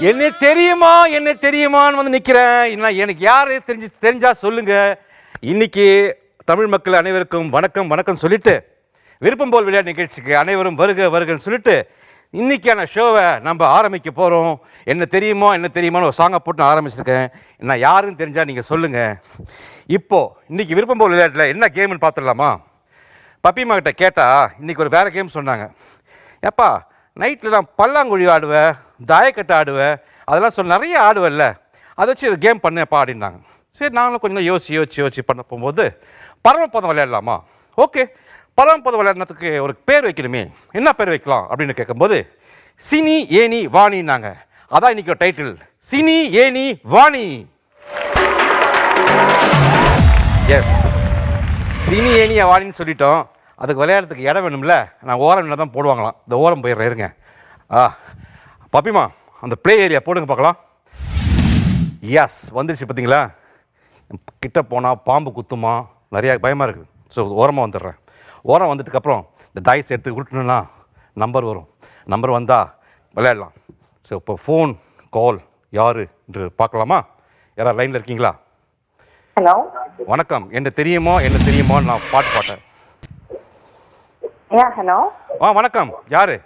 என்ன தெரியுமா என்ன தெரியுமான்னு வந்து நிற்கிறேன் என்ன எனக்கு யார் தெரிஞ்சு தெரிஞ்சா சொல்லுங்க. இன்னைக்கு தமிழ் மக்கள் அனைவருக்கும் வணக்கம் வணக்கம் சொல்லிட்டு விருப்பம் போல் விளையாட்டு நிகழ்ச்சிக்கு அனைவரும் வருக வருகன்னு சொல்லிட்டு இன்னைக்கான ஷோவை நம்ம ஆரம்பிக்க போகிறோம் என்ன தெரியுமா என்ன தெரியுமான்னு ஒரு சாங்கை போட்டு நான் ஆரம்பிச்சிருக்கேன். நான் யாருன்னு தெரிஞ்சால் நீங்கள் சொல்லுங்கள் இப்போது இன்றைக்கி விருப்பம் போல் விளையாட்டில் என்ன கேம்னு பார்த்துடலாமா பப்பிமா கிட்ட இன்றைக்கி ஒரு வேறு கேம் சொன்னாங்க. ஏப்பா நைட்டில் நான் பல்லாங்குழி ஆடுவேன் தாயக்கட்டை ஆடுவேன் அதெல்லாம் சொல்லி நிறைய ஆடுவேன்ல. அதை வச்சு கேம் பண்ணேப்பா அப்படின்னாங்க. சரி நாங்களும் கொஞ்சம் யோசிச்சு யோசிச்சு யோசிச்சு பண்ண போகும்போது பரமபதம் விளையாடலாமா? ஓகே. பரமபதம் விளையாடுறதுக்கு ஒரு பேர் வைக்கணுமே. என்ன பேர் வைக்கலாம் அப்படின்னு கேட்கும்போது சினி ஏனி வாணின்னாங்க. அதான் இன்னைக்கு ஒரு டைட்டில் சினி ஏனி வாணி. எஸ் சினி ஏனியா வாணின்னு சொல்லிட்டோம். அதுக்கு விளையாடுறதுக்கு இடம் வேணும்ல நான் ஓரம் நின்று தான் போடுவாங்களாம். இந்த ஓரம் போயிடுறேன் இருங்க. ஆ பப்பிமா அந்த ப்ளே ஏரியா போடுங்க பார்க்கலாம். எஸ் வந்துருச்சு பார்த்தீங்களா? கிட்ட போனால் பாம்பு குத்துமா? நிறையா பயமாக இருக்குது. ஸோ ஓரமாக வந்துடுறேன். ஓரம் வந்ததுக்கப்புறம் இந்த டைஸ் எடுத்து உருட்டணும்னா நம்பர் வரும். நம்பர் வந்தால் விளையாடலாம். ஸோ இப்போ ஃபோன் கால் யார் என்று பார்க்கலாமா? யாராவது லைனில் இருக்கீங்களா? ஹலோ வணக்கம். என்ன தெரியுமோ? என்ன தெரியுமோன்னு நான் பாட்டு பாட்டேன். யா ஹலோ ஆ வணக்கம். யாரு?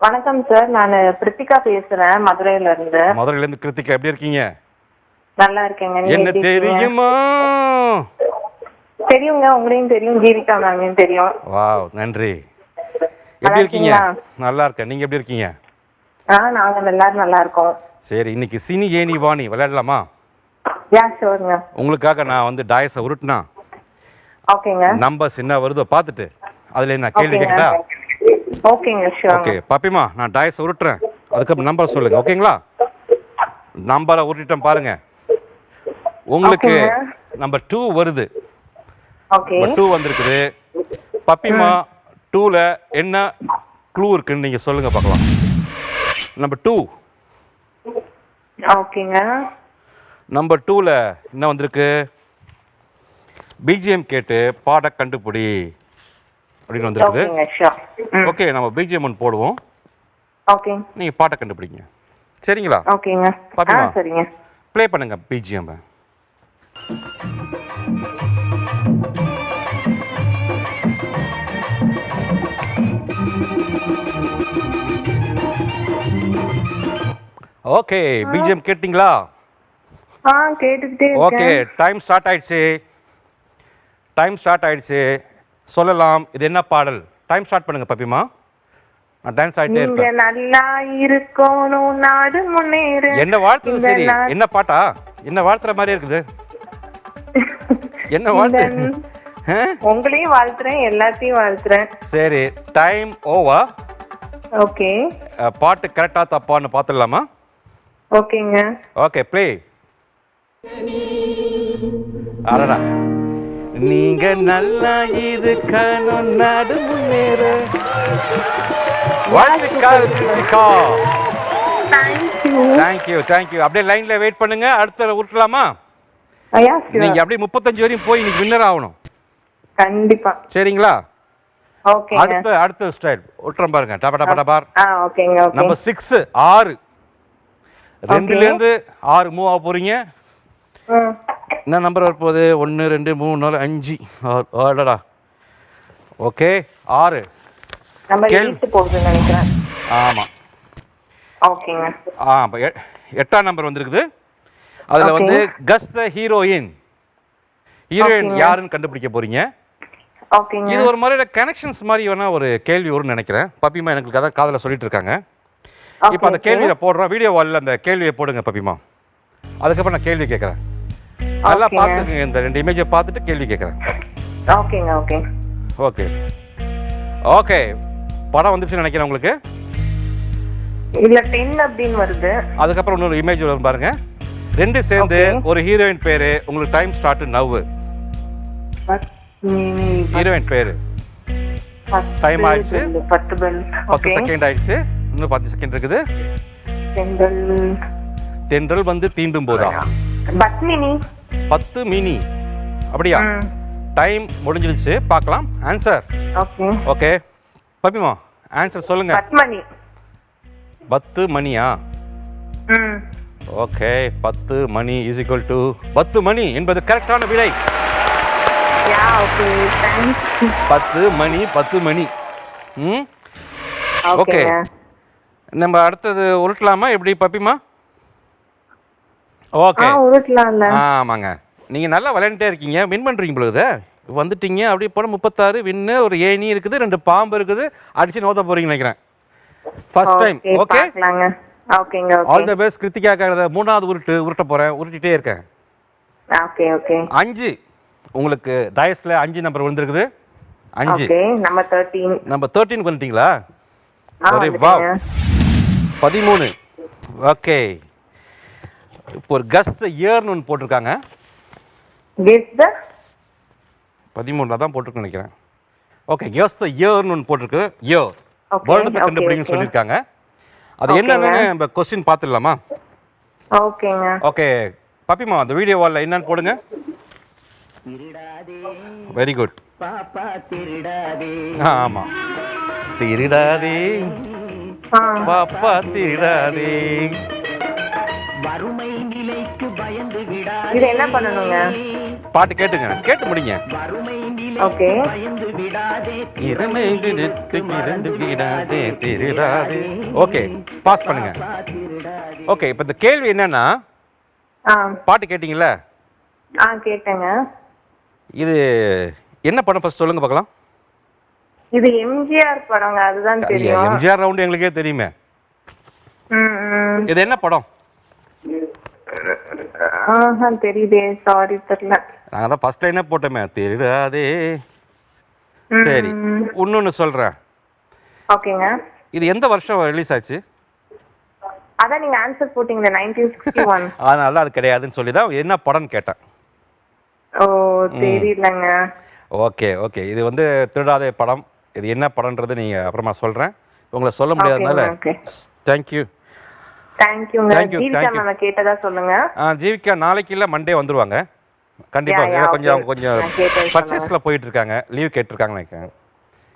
வணக்கம் சார் நான் பிரித்திகா பேசுறேன் மதுரையில இருந்து மதுரையிலேருந்து கிருத்திகா எப்படி இருக்கீங்க? நல்லா இருக்கேங்க. நீங்க என்ன எப்படி இருக்கீங்க? தெரியுமா? தெரியுங்க உங்களையும் தெரியும் ஜீவிகா மேமையும் தெரியும். வாவ் நன்றி. நல்லா எப்படி இருக்கீங்க? இருக்கீங்களா? நல்லா இருக்கேன். நீங்க எப்படி இருக்கீங்க? ஆ நாங்க எல்லாரும் நல்லா இருக்கோம். சரி இன்னைக்கு சினி ஏனி வாணி விளையாடலாமா? யா ஷோருங்க உங்களுக்காக நான் வந்து டாயஸை உருட்டுனா ஓகேங்க நம்பர்ஸ் என்ன வருதோ பார்த்துட்டு அதில் நான் கேள்வி ஓகேங்க கேட்டா? ஓகேங்க ஓகே பாப்பிமா நான் டாயஸை உருட்டுறேன். அதுக்கப்புறம் நம்பர் சொல்லுங்க ஓகேங்களா நம்பரை உருட்டிட்டேன் பாருங்க. உங்களுக்கு. நம்பர் டூ வருது. ஓகே டூ வந்திருக்குது. பப்பிமா டூவில் என்ன க்ளூ இருக்குன்னு நீங்கள் சொல்லுங்கள் பார்க்கலாம். நம்பர் டூ ஓகேங்க நம்பர் டூவில் என்ன வந்திருக்கு? பிஜிஎம் கேட்டு பாட கண்டுபிடி. அப்படின்னு வந்திருக்குது. ஓகே நம்ம பிஜிஎம் ஒன்று போடுவோம். ஓகே நீங்கள் பாட்டை கண்டுபிடிங்க. சரிங்களா? ஓகேங்க பாத்திமா? சரிங்க. ப்ளே பண்ணுங்க பிஜிஎம் ஓகே பிஜிஎம் கேட்டிங்களா? ஆ கேட்டுக்கிட்டே ஓகே டைம் ஸ்டார்ட் ஆயிடுச்சு. டைம் ஸ்டார்ட் ஆயிடுச்சு. சொல்லலாம். இது என்ன பாடல்? டைம் ஸ்டார்ட் பண்ணுங்க பப்பிமா. டான்ஸ் நல்லா இருக்கணும் நாடு முன்னேறு. என்ன சரி. நா- என்ன பாட்டா? என்ன வாழ்த்துற மாதிரி இருக்குது? என்ன வாழ்த்து? உங்களையும் வாழ்த்துறேன் எல்லாத்தையும் வாழ்த்துறேன். சரி டைம் ஓவர் ஓகே. பாட்டு கரெக்டா தப்பான்னு பார்த்துடலாமா ஓகேங்க. ஓகே ப்ளே அடடா. நீங்க நல்லா இருக்கணும் நடு முன்னேற வாழ்த்துக்கள் கிருத்திகா தேங்க்யூ தேங்க்யூ அப்படியே லைன்ல வெயிட் பண்ணுங்க. அடுத்த விட்டுலாமா ஐயா நீங்க அப்படியே முப்பத்தஞ்சு வரையும் போய் இன்னைக்கு வின்னர் ஆகணும். கண்டிப்பா. சரிங்களா? அடுத்த அடுத்த ஸ்டைல் விட்டுறேன் பாருங்க. டபா டபா டபார் நம்பர் சிக்ஸ் ஆறு. ரெண்டுல இருந்து ஆறு மூவ் ஆக போறீங்க. ம் என்ன நம்பர் வரப்போகுது? ஒன்று ரெண்டு மூணு நாலு அஞ்சு. ஆடடா. ஓகே ஆறு. ஆமாம் ஓகேங்க ஆ எட்டாம் நம்பர் வந்திருக்குது. அதில். வந்து கஸ் த ஹீரோயின். ஹீரோயின். யாருன்னு கண்டுபிடிக்க போறீங்க? இது ஒரு மாதிரியான கனெக்ஷன்ஸ் மாதிரி வேணா ஒரு கேள்வி வரும்னு நினைக்கிறேன். பப்பிமா எனக்கு அதான் காதில் சொல்லிட்டு இருக்காங்க. இப்போ அந்த கேள்வியை போடுறோம். வீடியோ வாலில் அந்த கேள்வியை போடுங்க பப்பிமா. அதுக்கப்புறம் நான் கேள்வி கேட்குறேன் நல்லா. பார்த்துங்க இந்த ரெண்டு இமேஜை பார்த்துட்டு கேள்வி கேட்குறேன். ஓகேங்க ஓகே. ஓகே. ஓகே. படம் வந்துருச்சுன்னு நினைக்கிறேன் உங்களுக்கு. இதுல டென் அப்படின்னு வருது. அதுக்கப்புறம் இன்னொரு இமேஜ் வரும் பாருங்க. ரெண்டு சேர்ந்து. ஒரு ஹீரோயின் பேரு உங்களுக்கு டைம் ஸ்டார்ட் நவ் ஹீரோயின் பேரு. Time ஆயிடுச்சு. பத்து செகண்ட் ஆயிடுச்சு. இன்னும் பத்து செகண்ட் இருக்குது. தென்றல் வந்து தீண்டும் போதா? பத்து மினி. அப்படியா? டைம் முடிஞ்சிருச்சு. பார்க்கலாம். Answer okay. ஓகே. பப்பிமா ஆன்சர் சொல்லுங்க. பத்மணி பத்து மணியா? ம். ஓகே. பத்து மணி இஸ் ஈக்குவல் டு பத்து மணி என்பது கரெக்டான விடை. பத்து மணி பத்து மணி. ம்? ஓகே. நம்ம அடுத்தது உருட்டலாமா? எப்படி பப்பிமா? ஓகே. உருட்டலாம்ல. ஆமாங்க. நீங்கள் நல்லா விளையாண்டுட்டே இருக்கீங்க. வின் பண்ணுறீங்க பொழுது வந்துட்டீங்க அப்படியே போனால் முப்பத்தாறு வின்னு ஒரு ஏணி இருக்குது ரெண்டு பாம்பு இருக்குது. அடிச்சு நோத்த போறீங்கன்னு நினைக்கிறேன். First time okay. ஓகேங்க ஆல் த பெஸ்ட் கிருத்திகாக்காக மூணாவது உருட்டு உருட்ட போகிறேன் உருட்டிட்டே இருக்கேன். Okay okay. அஞ்சு. உங்களுக்கு டயஸில் அஞ்சு நம்பர் விழுந்திருக்குது. அஞ்சு. நம்ம தேர்ட்டீன் நம்ம தேர்ட்டீன் வந்துட்டீங்களா? வந்துட்டேங்க. பதிமூணு. ஓகே. இப்போ ஒரு கஸ்ட் இயர்னு ஒன்று போட்டிருக்காங்க. Guess the? பதிமூணில் தான் போட்டிருக்குன்னு நினைக்கிறேன். ஓகே கெஸ் த இயர்னு ஒன்று போட்டிருக்கு. இயர் Okay, வருடத்தை கண்டுபிடிங்கன்னு. சொல்லியிருக்காங்க. அது என்னன்னு. நம்ம கொஸ்டின் பார்த்துடலாமா? ஓகேங்க ஓகே பப்பிமா அந்த வீடியோ வாலில் என்னன்னு போடுங்க. வெரி குட் ஆ ஆமாம் திருடாதே. பாப்பா திருடாதே. விடாதே இது என்ன பண்ணணுங்க? பாட்டு கேட்டுங்க. கேட்டு முடிங்க. ஓகே. இரண்டு நெட்டு இரண்டு விடாதே திருடாதே. ஓகே பாஸ் பண்ணுங்க. ஓகே இப்போ இந்த கேள்வி என்னன்னா பாட்டு கேட்டிங்கல்ல? ஆ கேட்டேங்க. இது என்ன படம் ஃபர்ஸ்ட் சொல்லுங்க பார்க்கலாம். இது எம்ஜிஆர் படங்க அதுதான் தெரியும். எம்ஜிஆர் ரவுண்டு எங்களுக்கே தெரியுமே. இது என்ன படம்? ஆஹா தெரியுதே. சாரி தெரியல. நாங்கள் தான் ஃபர்ஸ்ட் லைனே போட்டோமே திருடாதே ம், சரி ம். இன்னொன்று சொல்கிறேன் ஓகேங்க. இது எந்த வருஷம் ரிலீஸ் ஆச்சு? அதான் நீங்க ஆன்சர் சிக்ஸ்டி ஒன் அதனால அது கிடையாதுன்னு சொல்லி தான் என்ன படம்னு கேட்டேன். ஓ தெரியலங்க. Okay okay. இது வந்து திருடாதே படம். இது என்ன படம்ன்றது நீங்கள் அப்புறமா சொல்கிறேன் உங்களை சொல்ல முடியாதனால தேங்க்யூ தேங்க்யூங்க you, ஜீவிகா you. மேம் கேட்டதா சொல்லுங்க. ஜீவிகா நாளைக்கு இல்லை மண்டே வந்துருவாங்க. கண்டிப்பாக கொஞ்சம் அவங்க. கொஞ்சம் நான் கேட்டேன் பர்ச்சேஸில் போயிட்டு இருக்காங்க லீவ் கேட்டிருக்காங்க நினைக்கிறேன்.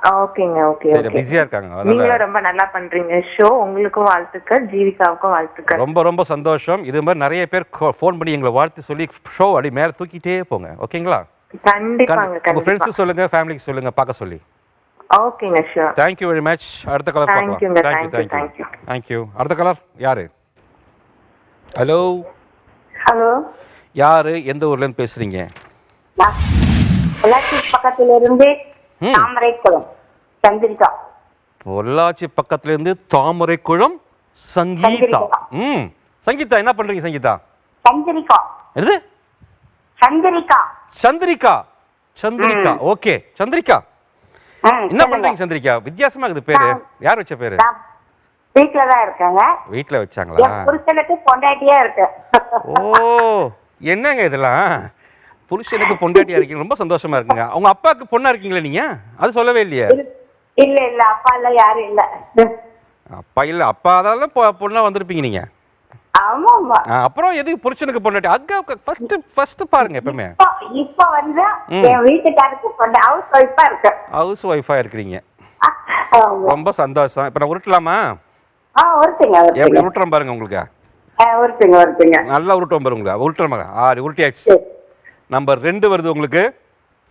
ஓகேங்க ஓகே சரி ஓகே. பிஸியாக இருக்காங்க. அதனால நீங்களும் ரொம்ப நல்லா பண்றீங்க. ஷோ உங்களுக்கும் வாழ்த்துக்கள் ஜீவிகாவுக்கும் வாழ்த்துக்கள். ரொம்ப ரொம்ப சந்தோஷம். இது மாதிரி நிறைய பேர் ஃபோன் பண்ணி எங்களை வாழ்த்து சொல்லி ஷோ அப்படி மேலே தூக்கிட்டே போங்க. ஓகேங்களா? கண்டிப்பாங்க உங்கள் கண்டிப்பா. ஃப்ரெண்ட்ஸு சொல்லுங்க ஃபேமிலிக்கு சொல்லுங்க பார்க்க சொல்லி. ஓகேங்க sure thank you very much அடுத்த கலர் பார்க்கலாம் thank you you. Thank you அடுத்த கலர் யாரு? ஹலோ ஹலோ யாரு? எந்த ஊர்லேருந்து பேசுறீங்க? பொள்ளாச்சி பக்கத்துல இருந்து. தாமரைக்குளம் சந்திரிகா. பொள்ளாச்சி பக்கத்துலேருந்து தாமரைக்குளம் சங்கீதா. சங்கீதா. ம். சங்கீதா என்ன பண்றீங்க சங்கீதா? சந்திரிகா. எது சந்திரிகா. சந்திரிகா. சந்திரிகா. ஓகே. சந்திரிகா. என்ன. பண்றீங்க சந்திரிகா? வித்தியாசமா இருக்குது பேரு. யார் வச்ச பேரு? நான் வீட்டுல தான் இருக்காங்க. வீட்ல வச்சாங்களா? புருஷனுக்கு பொண்டாட்டியா இருக்கு. ஓ என்னங்க இதெல்லாம்? புருஷனுக்கு பொண்டாட்டியா இருக்கீங்க. ரொம்ப சந்தோஷமா இருக்குங்க. அவங்க அப்பாவுக்கு பொண்ணா இருக்கீங்களா நீங்க? அது சொல்லவே இல்லையே. இல்ல இல்ல அப்பா எல்லாம் யாரும் இல்ல. அப்பா இல்ல. அப்பா அதால பொண்ணா வந்திருப்பீங்க நீங்க. அப்புறம் எதுக்கு புருஷனுக்கு பொண்டாட்டி? அங்க ஃபர்ஸ்ட் ஃபர்ஸ்ட் பாருங்க எப்பவுமே. இப்ப வந்து. என் வீட்டுக்காருக்கு பொண்டை ஹவுஸ் ஒய்ஃபா இருக்கு. ஹவுஸ் ஒய்ஃபா இருக்கிறீங்க. ஆமா. ரொம்ப சந்தோஷம். இப்ப நான் உருட்டலாமா? ஆ ஒருத்தங்க எப்படி உருட்டுறேன் பாருங்க உங்களுக்கு. ஒருத்தங்க ஒருத்தங்க நல்லா உருட்டுவோம் பாருங்க உங்களுக்கு உருட்டுறேன் பாருங்க. ஆறு உருட்டியாச்சு. நம்பர் ரெண்டு வருது உங்களுக்கு.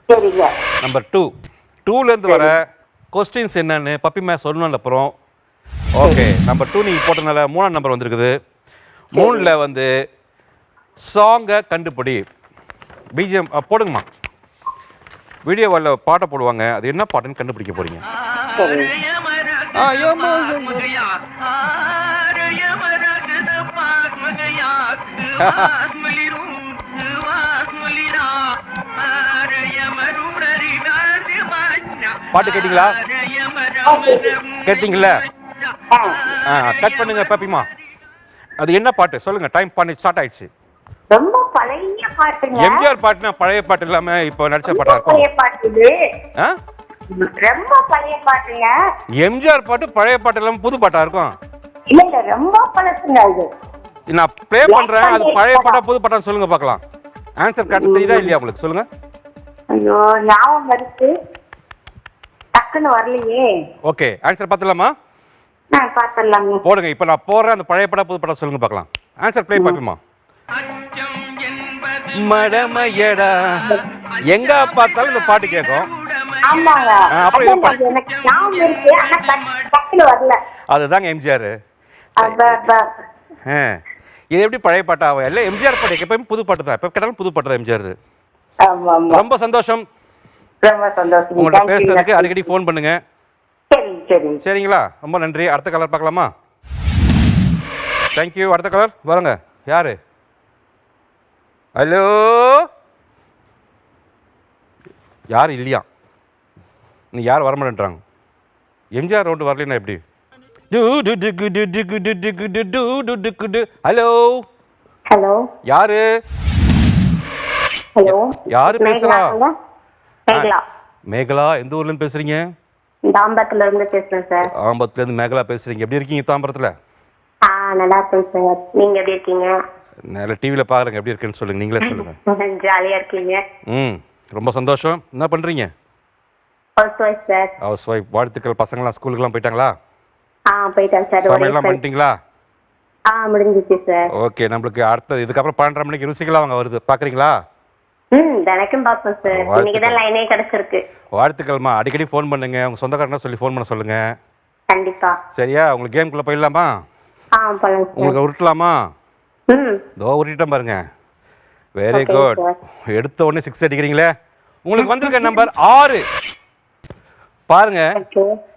சரிங்க. நம்பர் டூ டூலேருந்து வர கொஸ்டின்ஸ் என்னன்னு பப்பிமே சொல்லணும் அப்புறம். ஓகே நம்பர் டூ நீங்கள் போட்டனால மூணாம் நம்பர் வந்திருக்குது. மூணில் வந்து சாங்கை கண்டுபிடி. பிஜிஎம் போடுங்கம்மா. வீடியோவில் பாட்டை போடுவாங்க. அது என்ன பாட்டுன்னு கண்டுபிடிக்க யம. பாட்டு கேட்டிங்களா? கேட்டிங்களா? கட் பண்ணுங்க பப்பிமா அது என்ன பாட்டு? சொல்லுங்க டைம் பண்ணி ஸ்டார்ட் ஆயிடுச்சு. ரொம்ப பழைய பாட்டுங்க. எம்ஜிஆர் பாட்டுனா பழைய பாட்டு இல்லாம இப்போ நடிச்ச பாட்டா இருக்கும்? பழைய பாட்டு ரொம்ப பழைய பாட்டுங்க. எம்ஜிஆர் பாட்டு பழைய பாட்டு இல்லாம புது பாட்டா இருக்கும்? இல்ல ரொம்ப பழசுங்க இது நான் ப்ளே பண்றேன் அது பழைய பாட்டா புது பாட்டா சொல்லுங்க பார்க்கலாம். ஆன்சர் கரெக்ட் தெரியுதா இல்லையா உங்களுக்கு? சொல்லுங்க. ஐயோ ஞாபகம் இருக்கு டக்குன்னு வரலையே. ஓகே ஆன்சர் பார்த்துலாமா போடுங்க இப்போ நான் போடுறேன் அந்த பழைய படம் புது படம் சொல்லுங்க பார்க்கலாம். ஆன்சர் ப்ளே பார்ப்போமா? மடமையடா. எங்க பார்த்தாலும் இந்த பாட்டு கேட்கும். அதுதாங்க எம்ஜிஆர். இது எப்படி பழைய பாட்டா? ஆகும் இல்லை எம்ஜிஆர் பாட்டு எப்பயும் புது பாட்டு தான் எப்போ கேட்டாலும் புது பாட்டு தான் எம்ஜிஆர் ஆமா ஆமா ரொம்ப சந்தோஷம். ரொம்ப சந்தோஷம். you. பேசுறதுக்கு அடிக்கடி ஃபோன் பண்ணுங்க. சரி சரி சரிங்களா? ரொம்ப நன்றி. அடுத்த கலர் பார்க்கலாமா? தேங்க்யூ அடுத்த கலர் வாருங்க யாரு? ஹலோ யார் இல்லையா? நீ யார் வரமாட்டேன்றாங்க? எம்ஜிஆர் ரோடு வரலன்னா எப்படி. ஹலோ ஹலோ யாரு? ஹலோ யாரு பேசுறா? மேகலா. மேகலா? எந்த ஊர்ல இருந்து பேசுறீங்க? தாம்பரத்துல இருந்து பேசுறேன் சார். ஆம்பத்துல இருந்து மேகலா பேசுறீங்க. எப்படி இருக்கீங்க தாம்பரத்துல? ஆ நல்லா இருக்கேன் சார். நீங்க எப்படி இருக்கீங்க? நல்ல டிவியில் பாருங்க எப்படி இருக்குன்னு சொல்லுங்க. நீங்களே சொல்லுங்க. ஜாலியா இருக்கீங்க. ம் ரொம்ப சந்தோஷம். என்ன பண்ணுறீங்க house wife sir. House wife வாழ்த்துக்கள். பசங்களாம் ஸ்கூலுக்குலாம் போயிட்டாங்களா? ஆ போயிட்டேன் சார். சமையல்லாம். பண்ணிட்டீங்களா? ஆ முடிஞ்சிச்சு சார். ஓகே நம்மளுக்கு அடுத்த இதுக்கப்புறம் பன்னெண்டரை மணிக்கு ருசிகளாக அவங்க வருது. பார்க்குறீங்களா வாழ்த்துக்கள்மா. அடிக்கடி ஃபோன் பண்ணுங்க. உங்கள் சொந்தக்காரனா சொல்லி ஃபோன் பண்ண சொல்லுங்க. கண்டிப்பா. சரியா? உங்களுக்கு கேம்குள்ளே போயிடலாமா? உங்களுக்கு உருட்டலாமா? இதோ உருட்டிட்டேன் பாருங்க. Very good. எடுத்த உடனே சிக்ஸ் அடிக்கிறீங்களே? உங்களுக்கு வந்திருக்க நம்பர் ஆறு. பாருங்க.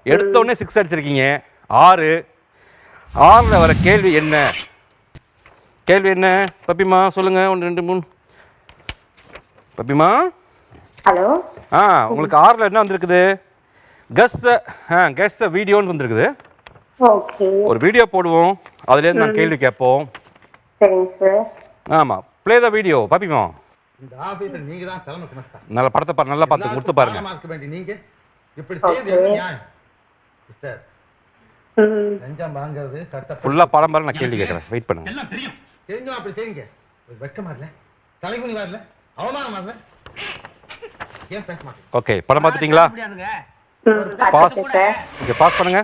எடுத்த உடனே சிக்ஸ் அடிச்சிருக்கீங்க. ஆறு. ஆறில் வர கேள்வி என்ன? கேள்வி என்ன? பப்பிமா சொல்லுங்க. ஒன்று ரெண்டு மூணு. பப்பிமா? ஹலோ? ஆ உங்களுக்கு ஆறில் என்ன வந்திருக்குது? கஸ் ஆ கஸ் வீடியோன்னு வந்திருக்குது. ஓகே. ஒரு வீடியோ போடுவோம். அதுலேருந்து நான் கேள்வி கேட்போம். சரிங்க சார். ஆமாம் ப்ளே த வீடியோ பப்பிமா. இந்த ஆபீஸில் நீங்க தான் தலைமை குமஸ்தான் நல்ல படத்தை பாரு நல்லா பார்த்து கொடுத்து பாருங்க. இருக்க வேண்டிய நீங்க? இப்படி செய்யறது என்ன நியாயம்? சிஸ்டர் லஞ்சம் வாங்குறது சட்ட ஃபுல்லாக படம் பாரு நான் கேள்வி கேட்குறேன். வெயிட் பண்ணுங்க. எல்லாம் தெரியும். தெரிஞ்சும் அப்படி செய்யுங்க. ஒரு வெட்கமா இல்ல. தலைகுனி வரல. அவமானமா இல்ல ஏன் பேச மாட்டேன்? ஓகே படம் பார்த்துட்டீங்களா? ஓகே பாஸ் பண்ணுங்க.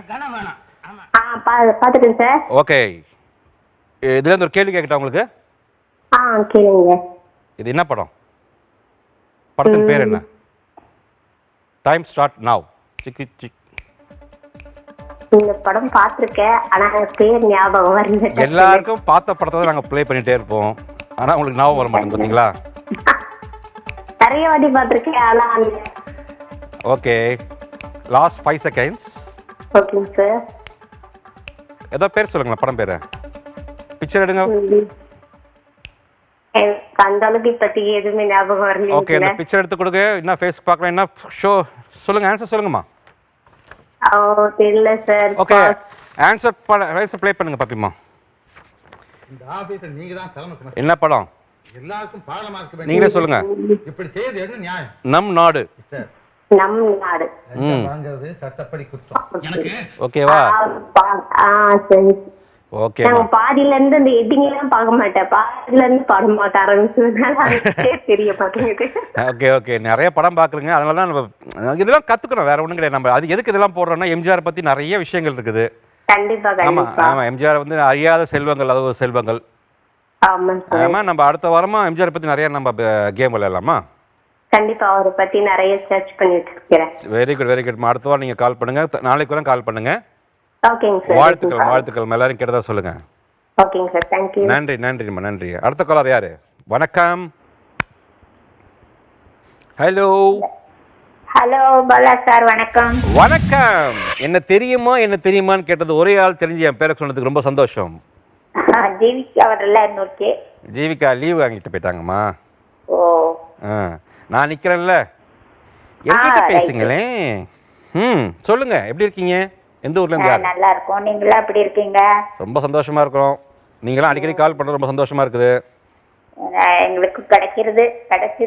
பார்த்துட்டேன் சார் ஓகே இதுலேருந்து ஒரு கேள்வி கேட்கட்டா உங்களுக்கு? ஆ கேளுங்க. இது என்ன படம்? படத்தின் பேர் என்ன? டைம் ஸ்டார்ட் நாவ் சிக்கி சிக் இந்த படம் பார்த்துருக்கேன் ஆனா பேர் ஞாபகம் வரல. எல்லாருக்கும் பார்த்த படத்தை தான் நாங்கள் ப்ளே பண்ணிட்டே இருப்போம். ஆனால் உங்களுக்கு ஞாபகம் வர மாட்டேங்குது நிறைய வாட்டி பார்த்துருக்கேன் ஓகே லாஸ்ட் ஃபைவ் செகண்ட்ஸ் ஓகேங்க சார் ஏதோ பேர் சொல்லுங்களேன் படம் பேர். பிக்சர் எடுங்க. அந்த அளவுக்கு இப்போதைக்கு எதுவுமே ஞாபகம் ஓகே இந்த வரல பிக்சர் எடுத்து கொடுங்க. என்ன ஃபேஸ் பார்க்கலாம் என்ன ஷோ சொல்லுங்க ஆன்சர் சொல்லுங்கம்மா. ஓ தெரியல சார் ஓகே ஆன்சர் ப்ளே பண்ணுங்க இந்த நீங்க தான் குமஸ்தான் என்ன படம்? எல்லாருக்கும் பாடமா இருக்க வேண்டிய நீங்களே சொல்லுங்க. இப்படி செய்யறது என்ன நியாயம்? நம் நாடு. சிஸ்டர். நம் நாடு. லஞ்சம் வாங்குறது சட்டப்படி குற்றம். எனக்கு ஓகேவா ஆ, பா- ஆ சரி. ஓகே நாங்க பாதியில இருந்து இந்த எட்டிங் எல்லாம் பார்க்க மாட்டேன். பாதியில இருந்து படம் பார்க்க ஆரம்பிச்சதுனால அதுக்கே தெரிய மாட்டேங்குது ஓகே ஓகே. நிறைய படம் பார்க்குறீங்க. அதனால தான் நம்ம இதெல்லாம் கற்றுக்கணும் வேற ஒன்றும் கிடையாது. நம்ம அது எதுக்கு இதெல்லாம் போடுறோம்னா எம்ஜிஆர் பற்றி நிறைய விஷயங்கள் இருக்குது. கண்டிப்பா கண்டிப்பா. ஆமாம் எம்ஜிஆர் வந்து அறியாத செல்வங்கள். அது ஒரு செல்வங்கள். ஆமா நம்ம அடுத்த வாரமாக எம்ஜிஆர் பற்றி நிறைய நம்ம கேம் விளையாடலாமா? கண்டிப்பா அவரை பத்தி நிறைய சர்ச் பண்ணிட்டு இருக்கிறேன் வெரி குட் வெரி குட் அடுத்த வாரம் நீங்கள் கால் பண்ணுங்கள் நாளைக்கு கூட கால் பண்ணுங்கள் ஓகேங்க சார். வாழ்த்துக்கள் வாழ்த்துக்கள். எல்லாரும் கேட்டதா சொல்லுங்கள் ஓகேங்க சார். தேங்க்யூ நன்றி நன்றிம்மா நன்றி. அடுத்த காலர் யாரு? வணக்கம். ஹலோ ஹலோ பாலா சார் வணக்கம். வணக்கம். என்ன தெரியுமா என்ன தெரியுமான்னு கேட்டது ஒரே ஆள் தெரிஞ்சு என் பேரை சொன்னதுக்கு ரொம்ப சந்தோஷம். ஜீவிகா வரல இன்னொருக்கே ஜீவிகா லீவ் வாங்கிட்டு போயிட்டாங்கம்மா. ஓ. ஆ நான் நிற்கிறேன்ல என்கிட்ட. பேசுங்களேன் ம் சொல்லுங்க எப்படி இருக்கீங்க? எந்த ஊர்ல இருந்து நல்லா இருக்கும் நீங்களா எப்படி இருக்கீங்க? ரொம்ப சந்தோஷமா இருக்கிறோம். நீங்களாம் அடிக்கடி கால் பண்ணுறது ரொம்ப சந்தோஷமா இருக்குது. எங்களுக்கு கிடைக்கிறது கிடைச்சி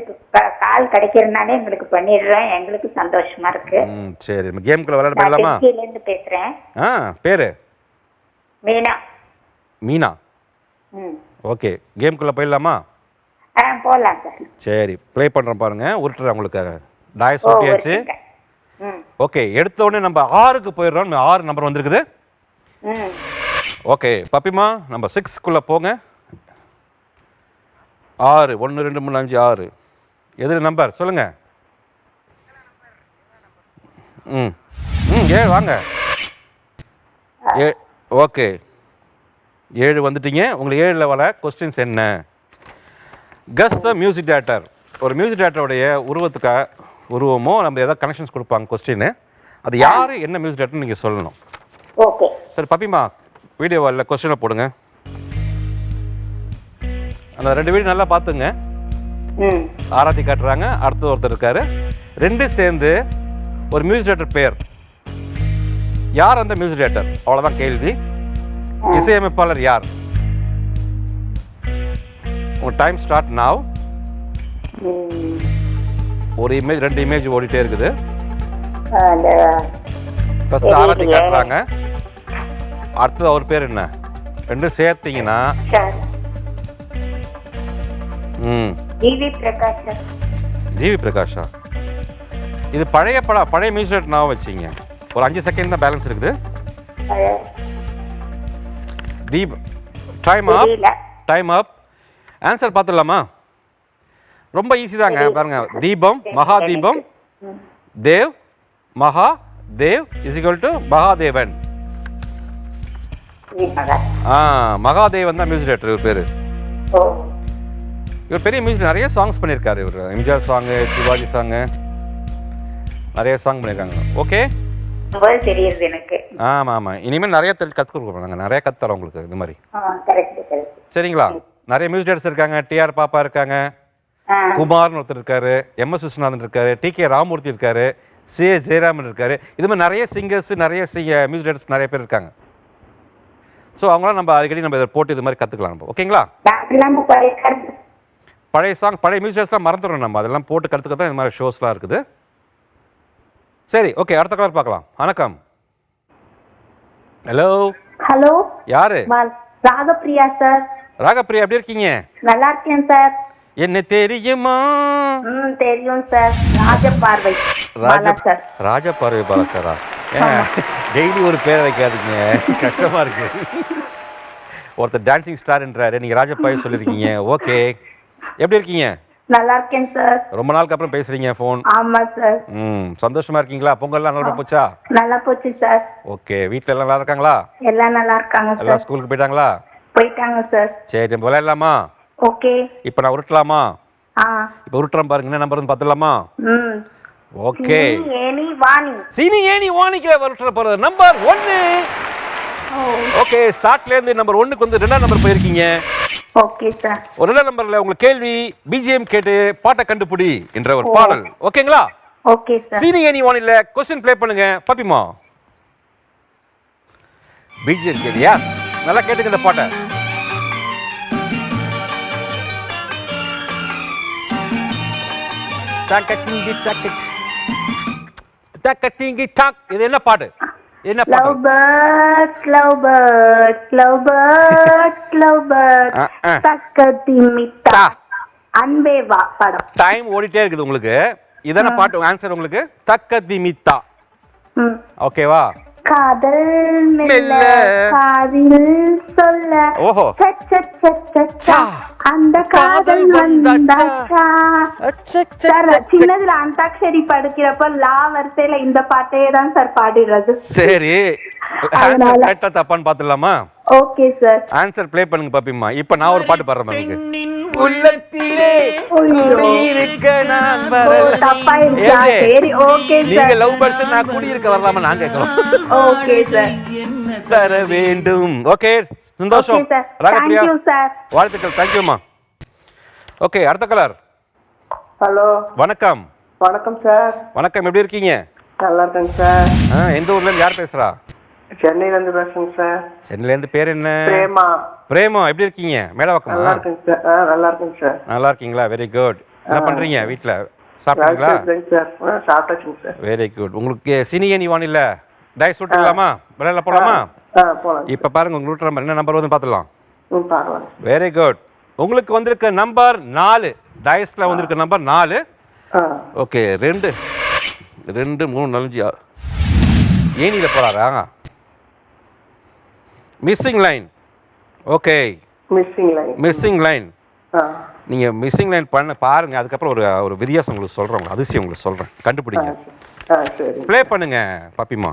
கால் கிடைக்கிறதுனால எங்களுக்கு பண்ணிடுறோம் எங்களுக்கு சந்தோஷமா இருக்கு. ம் சரி. கேம்குள்ளே விளையாட போயிடலாமா? திருச்சியில இருந்து பேசுறேன். ஆ பேர்? மீனா. மீனா? ஓகே கேம்குள்ளே போயிடலாமா? ஆ போலாம் சார். சரி ப்ளே பண்ணுறேன் பாருங்க உருட்டுறேன் உங்களுக்கு டாய்ஸ். ம். ஓகே எடுத்த உடனே நம்ம ஆறுக்கு போயிடுறோம். ஆறு நம்பர் வந்திருக்குது. ம். ஓகே பப்பிமா நம்ம சிக்ஸ்க்குள்ளே போங்க. ஆறு ஒன்று ரெண்டு மூணு அஞ்சு ஆறு. எது நம்பர் சொல்லுங்க. ம். ம் ஏழு வாங்க. ஏ ஓகே. ஏழு வந்துட்டீங்க. உங்களுக்கு ஏழில் வர கொஸ்டின்ஸ் என்ன? கஸ் த மியூசிக் டேரக்டர் ஒரு மியூசிக் டேரக்டருடைய உருவத்துக்காக உருவமோ நம்ம ஏதாவது கனெக்ஷன்ஸ் கொடுப்பாங்க கொஸ்டின் அது யார் என்ன மியூசிக் டேரக்டர்னு நீங்கள் சொல்லணும். ஓகே. சரி பப்பிமா வீடியோ இல்லை கொஸ்டினை போடுங்க. அந்த ரெண்டு வீடியோ நல்லா பார்த்துங்க. ம். ஆராய்ச்சி காட்டுறாங்க அடுத்து ஒருத்தர் இருக்காரு. ரெண்டு சேர்ந்து ஒரு மியூசிக் டேரக்டர் பேர். யார் அந்த மியூசிக் டேரக்டர் அவ்வளோதான் கேள்வி. இசையமைப்பாளர் யார்? உங்கள் டைம் ஸ்டார்ட் நாவ் ஒரு இமேஜ் ரெண்டு இமேஜ் ஓடிட்டே இருக்குது. ஃபர்ஸ்ட் ஆராய்ச்சி. காட்டுறாங்க. அடுத்தது அவர் பேர் என்ன? ரெண்டும் சேர்த்தீங்கன்னா. சார். ம். ஜிவி பிரகாஷ். ஜிவி பிரகாஷா. இது பழைய படம் பழைய மியூசிக் நான் வச்சிங்க. ஒரு அஞ்சு செகண்ட் தான் பேலன்ஸ் இருக்குது. தீப் டைம் அப் தெரியல டைம் அப் ஆன்சர் பார்த்துடலாமா? ரொம்ப ஈஸி தாங்க பாருங்க. தீபம் மகா தீபம். Dev Maha Dev is equal to Mahadevan. ஆ மகாதேவன் தான் மியூசிக் டேரக்டர் இவர் பேர். இவர் பெரிய மியூசிக் நிறைய சாங்ஸ் பண்ணியிருக்காரு இவர். எம்ஜிஆர் சாங்கு சிவாஜி சாங்கு நிறைய சாங் பண்ணியிருக்காங்க. ஓகே முதல் தெரியுது எனக்கு. ஆமாம். ஆமாம் இனிமேல் நிறைய கற்றுக் கொடுப்போம் நாங்கள் நிறைய கற்றுறோம் உங்களுக்கு இந்த மாதிரி. சரிங்களா? நிறைய மியூசிக் டேரக்டர்ஸ் இருக்காங்க. டிஆர் பாப்பா இருக்காங்க. குமார்னு ஒருத்தர் இருக்காரு. எம் எஸ் விஸ்வநாதன் இருக்காரு. டி கே ராமூர்த்தி இருக்காரு. சி ஏ ஜெயராமன் இருக்காரு. இது மாதிரி நிறைய சிங்கர்ஸ் நிறைய மியூசிக் டேரக்டர்ஸ் நிறைய பேர் இருக்காங்க. ஸோ அவங்களாம் நம்ம அடிக்கடி நம்ம இதை போட்டு இது மாதிரி கற்றுக்கலாம் நம்ம. ஓகேங்களா? பழைய சாங் பழைய மியூசிக்ஸ்லாம் மறந்துடுறோம் நம்ம. அதெல்லாம் போட்டு கற்றுக்க தான் இந்த மாதிரி ஷோஸ்லாம் இருக்குது. சரி ஓகே அடுத்த கலர் பார்க்கலாம். வணக்கம். ஹலோ ஹலோ யாரு? ராகப்பிரியா சார் ராகப்பிரியா எப்படி இருக்கீங்க? நல்லா இருக்கேன் சார் என்ன தெரியுமா? தெரியும் சார் ராஜபார்வை ராஜ பாலா சார் ராஜ பார்வை பாலசாரா ஏன்? டெய்லி ஒரு பேரை வைக்காதீங்க. கஷ்டமா இருக்கு. ஒருத்தர் டான்சிங் ஸ்டார்ன்றாரு நீங்க ராஜப்பாய் சொல்லியிருக்கீங்க ஓகே எப்படி இருக்கீங்க? நல்லா இருக்கேன் சார். ரொம்ப நாளுக்கு அப்புறம் பேசுறீங்க ஃபோன். ஆமா சார். ம் சந்தோஷமா இருக்கீங்களா? பொங்கல்லாம் நல்லா போச்சா? நல்லா போச்சு சார். ஓகே வீட்டில் எல்லாம் நல்லா இருக்காங்களா? எல்லாம் நல்லா இருக்காங்க எல்லாம் சார். ஸ்கூலுக்கு போயிட்டாங்களா? போயிட்டாங்க சார். சரி நம்ம விளையாடலாமா? ஓகே. இப்போ நான் உருட்டலாமா? ஆ. இப்போ உருட்டுறேன் பாருங்க என்ன நம்பர்னு பார்த்துடலாமா ம். ஓகே. ஏனி வாணி. சீனி ஏனி வாணிக்கிற உருட்டுற போகிறது நம்பர் ஒன்று ஓகே ஸ்டார்ட்லேருந்து நம்பர் ஒன்றுக்கு வந்து ரெண்டாம் நம்பர் போயிருக்கீங்க. ஓகே சார் ஒரு ரெண்டாம் நம்பரில் உங்களுக்கு கேள்வி பிஜிஎம் கேட்டு பாட்டை கண்டுபிடி என்ற ஒரு பாடல். ஓகேங்களா ஓகே சார் சீனி ஏனி வானில கொஸ்டின் ப்ளே பண்ணுங்க. பப்பிமா? பிஜிஎம் கேள்வி யாஸ் நல்லா கேட்டுங்க இந்த பாட்டை. டக்கட்டிங்கி டக்கட் டக்கட்டிங்கி டாக். இது என்ன பாட்டு? என்ன love birds love birds love தக்கத்தி மித்தா தா. அன்பே வா படம் டைம் ஓடிட்டே இருக்குது உங்களுக்கு இதான பாட்டு ஆன்சர் உங்களுக்கு தக்க திமித்தா ம் ஓகேவா காதல் மெல்ல. காதில் சொல்ல ஓஹோ. ச, ச, ச, ச, ச. சா. அந்த காதல் வந்தாச்சா. சார் சின்னதுல அந்தாக்ஷரி படிக்கிறப்ப லா வரிசையில இந்த பாட்டையே தான் சார் பாடிடுறது. சரி. கரெக்டா தப்பான்னு பார்த்துடலாமா ஓகே சார். ஆன்சர் ப்ளே பண்ணுங்க பாப்பிம்மா. இப்போ நான் ஒரு பாட்டு பாடுறேன் உங்களுக்கு. உள்ளத்திலே. குடியிருக்க நான் நீங்க லவ் பர்சன் நான் குடியிருக்க வரலாமா? நான் கேட்கலாம் ஓகே சார். என்ன தர வேண்டும். ஓகே. சந்தோஷம். சார் ராகப்பிரியா சார் வாழ்த்துக்கள். தேங்க்யூம்மா ஓகே அடுத்த கலர் ஹலோ வணக்கம். வணக்கம் சார் வணக்கம். எப்படி இருக்கீங்க? நல்லா இருக்கேங்க சார் ஆ, எந்த ஊர்ல இருந்து யார் பேசுறா? சென்னையில இருந்து பேசுறேங்க சார் சென்னையிலேருந்து பேர் என்ன? பிரேமா. பிரேமா எப்படி இருக்கீங்க? நல்லா மேடவாக்கமா இருக்குங்க சார் ஆ நல்லா இருக்குங்க சார் நல்லா இருக்கீங்களா? வெரி குட் என்ன. பண்றீங்க வீட்டில் சாப்பிட்டீங்களா? சாப்பிட்டாச்சுங்க சார் சார் வெரி குட் உங்களுக்கு சினியனி வான் இல்லை டைஸ் விட்டுலாமா விளையாட போலாம்? இப்போ பாருங்க உங்க நம்பர் என்ன நம்பர் வந்து பார்த்துலாம் ம் பார்க்கலாம். வெரி குட் உங்களுக்கு வந்திருக்க நம்பர் நாலு. டயஸ்ல வந்திருக்க நம்பர் நாலு. ஓகே ரெண்டு. ரெண்டு மூணு நாலஞ்சு. ஏனியில போறாரா? Missing line okay missing line missing line ஆ. நீங்க மிஸ்ஸிங் லைன் பண்ண பாருங்க. அதுக்கப்புறம் ஒரு ஒரு வித்தியாசம் உங்களுக்கு சொல்றேன். உங்களுக்கு அதிசயம் உங்களுக்கு சொல்றேன். ஆ கண்டுபிடிங்க ப்ளே பண்ணுங்க பப்பிமா.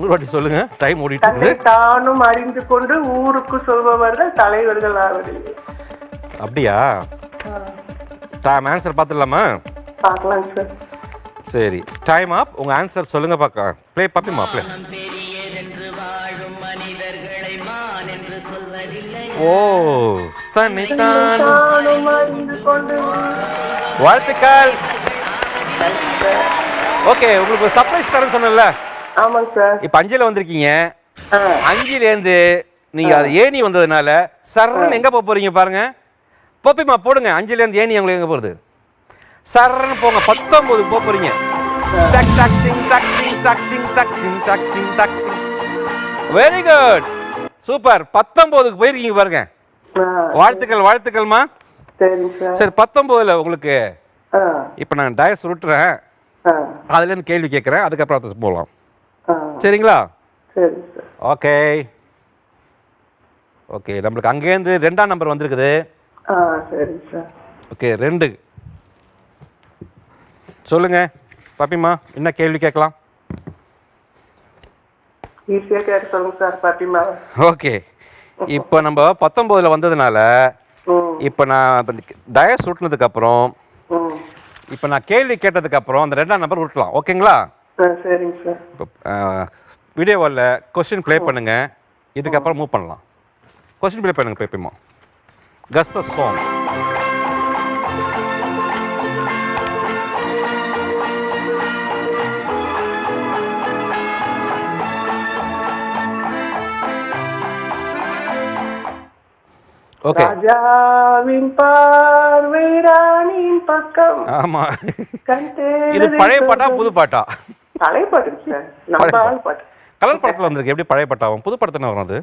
ஒரு வாட்டி சொல்லுங்க. டைம் ஓடிட்டு தன்னை இருக்குது. தானும் அறிந்து கொண்டு ஊருக்கு சொல்பவர்கள் தலைவர்கள் ஆவதில்லை. அப்படியா? டைம் ஆன்சர் பார்த்துடலாமா? பார்க்கலாம் சார் சரி. டைம் அப் உங்க ஆன்சர் சொல்லுங்க பார்க்கலாம் ப்ளே பப்பிமா ப்ளே ஓ தன்னை தான் தானும் அறிந்து கொண்டு. வாழ்த்துக்கள். ஓகே உங்களுக்கு சர்ப்ரைஸ் தரேன்னு சொன்னேன்ல. ஆமாங்க சார். இப்போ அஞ்சில் வந்திருக்கீங்க. அஞ்சிலேருந்து நீங்க அது ஏணி வந்ததுனால சர்ன்னு எங்க போக போறீங்க பாருங்க. போப்பிமா போடுங்க. அஞ்சுலேருந்து ஏணி உங்களுக்கு எங்க போறது? சர்ன்னு போங்க. பத்தொன்பது போக போறீங்க. டக் டக் டிங் டக் டிங் டக் டிங் டக் டிங் டக் டிங் டக் வெரி குட் சூப்பர். பத்தொன்பதுக்கு போயிருக்கீங்க பாருங்க. வாழ்த்துக்கள் வாழ்த்துக்கள்மா. சார். பத்தொன்பதுல உங்களுக்கு இப்போ நான் டயஸ் விட்டுறேன் அதுலேருந்து கேள்வி கேட்குறேன் அதுக்கப்புறம் அதை போகலாம் சரிங்களா? சரிங்க சார். ஓகே. ஓகே நம்மளுக்கு அங்கேருந்து ரெண்டாம் நம்பர் வந்திருக்குது. ஓகே ரெண்டு. சொல்லுங்க பாப்பிமா என்ன கேள்வி கேட்கலாம்? ஓகே. இப்போ நம்ம பத்தொம்போதில் வந்ததுனால இப்போ நான் டயஸ் விட்டுனதுக்கப்புறம் ம். இப்போ நான் கேள்வி கேட்டதுக்கப்புறம் அந்த ரெண்டாம் நம்பர் விட்டுலாம் ஓகேங்களா? சரிங்க சார். வீடியோவில் கொஸ்டின் ப்ளே பண்ணுங்க. இதுக்கப்புறம் மூவ் பண்ணலாம். கொஸ்டின் ப்ளே பண்ணுங்க பேப்பிமா கஸ் த சாங் ஓகே ராஜாவின் பார்வை ராணியின் பக்கம். ஆமா. இது பழைய பாட்டா. புது பாட்டா? பழைய பாட்டுங்க சார். நம்ம பழைய ஆள் பாட்டு கலர் படத்தில் வந்திருக்கு. எப்படி பழைய பாட்டாகும் புது படத்துல வரும் அது?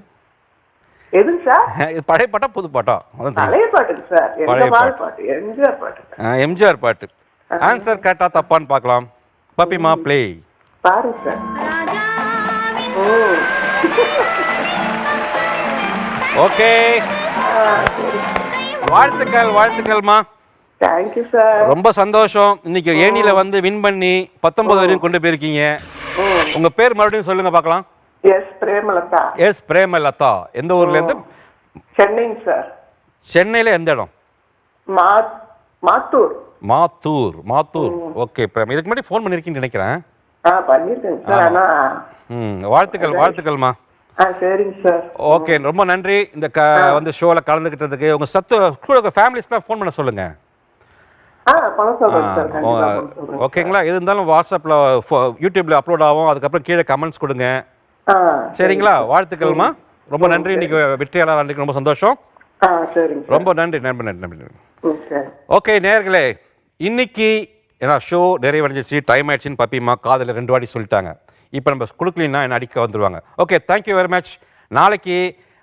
எதுங்க சார்? இது பழைய பாட்டா புது பாட்டா. பழைய பாட்டுங்க சார். பழைய பாட்டு. பாட்டு? எம்ஜிஆர் பாட்டு. ஆ, எம்ஜிஆர் பாட்டு. ஆன்சர் கரெக்டா தப்பான்னு பார்க்கலாம். பப்பிமா ப்ளே பாருங்க சார். ஓகே வாழ்த்துக்கள் வாழ்த்துக்கள்மா. தேங்க்யூ சார் ரொம்ப சந்தோஷம். இன்னைக்கு ஏணியில வந்து வின் பண்ணி பத்தொன்பது வரையும் கொண்டு போயிருக்கீங்க. உங்க பேர் மறுபடியும் சொல்லுங்க பார்க்கலாம். எஸ் பிரேமலதா. எஸ் பிரேமலதா. எந்த ஊர்ல இருந்து? சென்னைங்க சார் சென்னையில எந்த இடம்? மாத்தூர். மாத்தூர் மாத்தூர். ஓகே பிரேம். இதுக்கு முன்னாடி ஃபோன் பண்ணிருக்கீங்கன்னு நினைக்கிறேன். வாழ்த்துக்கள் வாழ்த்துக்கள்மா. ஓகே ரொம்ப நன்றி. இந்த வந்து ஷோவில் கலந்துக்கிட்டதுக்கு உங்க சத்து கூட ஃபேமிலிஸ்லாம் ஃபோன் பண்ண சொல்லுங்க ஆ பணம் சொல்றேங்க சார் கண்டிப்பா பணம் சொல்றேங்க ஓகேங்களா? எது இருந்தாலும் வாட்ஸ்அப்பில் யூடியூப்ல அப்லோட் ஆகும். அதுக்கப்புறம் கீழே கமெண்ட்ஸ் கொடுங்க. சரிங்களா? வாழ்த்துக்கள்மா. ரொம்ப நன்றி. இன்னைக்கு வெற்றியாளர் அன்றைக்கு ரொம்ப சந்தோஷம். ரொம்ப நன்றி. நன்றி நன்றி நன்றி ஓகே நேர்களே இன்னைக்கு ஏன்னா ஷோ நிறைவடைஞ்சிச்சு டைம் ஆயிடுச்சுன்னு பப்பிமா காதில் ரெண்டு வாட்டி சொல்லிட்டாங்க. இப்போ நம்ம கொடுக்கலன்னா என்ன அடிக்க வந்துருவாங்க. ஓகே தேங்க்யூ வெரி மச் நாளைக்கு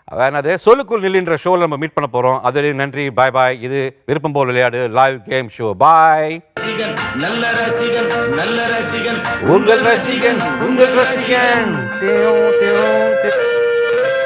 என்னது? சொல்லுக்குள் நில்லின்ற ஷோவில் நம்ம மீட் பண்ண போகிறோம் அது நன்றி பாய் பாய் இது விருப்பம் போல் விளையாடு லைவ் கேம் ஷோ பாய் நல்ல ரசிகன் நல்ல ரசிகன். உங்கள் ரசிகன் உங்கள் ரசிகன்